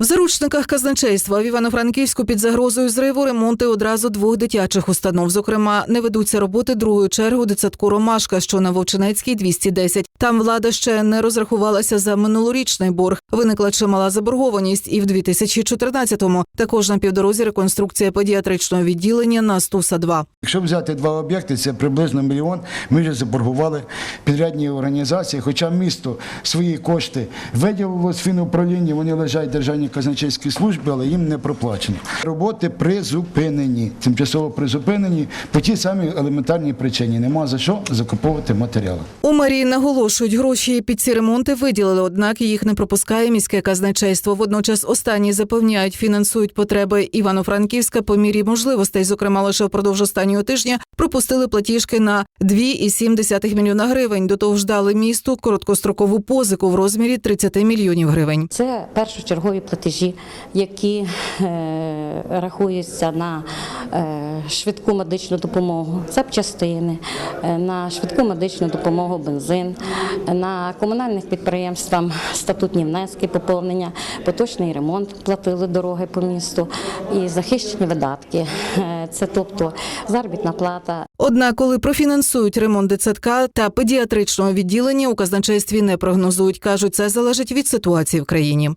В заручниках казначейства в Івано-Франківську під загрозою зриву ремонти одразу двох дитячих установ. Зокрема, не ведуться роботи другої черги дитсадку Ромашка, що на Вовчинецькій 210. Там влада ще не розрахувалася за минулорічний борг. Виникла чимала заборгованість, і в 2014-му також на півдорозі реконструкція педіатричного відділення на Стуса 2 Якщо взяти два об'єкти, це приблизно мільйон. Ми вже заборгували підрядні організації, хоча місто свої кошти виділило з фінуправління, вони лежать в державній казначейській службі, але їм не проплачено. Роботи призупинені, тимчасово призупинені по тій самій елементарній причині. Нема за що закуповувати матеріали. У мерії наголошують, гроші під ці ремонти виділили, однак їх не пропускає міське казначейство. Водночас останні запевняють, фінансують потреби Івано-Франківська по мірі можливостей. Зокрема, лише впродовж останнього тижня пропустили платіжки на 2,7 мільйона гривень. До того ж дали місту короткострокову позику в розмірі 30 мільйонів гривень. Це першочергові платежі, які е, рахуються на е, швидку медичну допомогу, запчастини, е, на швидку медичну допомогу, бензин, на комунальних підприємствах статутні внески, поповнення, поточний ремонт платили дороги по місту і захищені видатки. Це тобто заробітна плата, Однак, коли профінансують ремонт дитсадка та педіатричного відділення, у казначействі не прогнозують. кажуть, це залежить від ситуації в країні.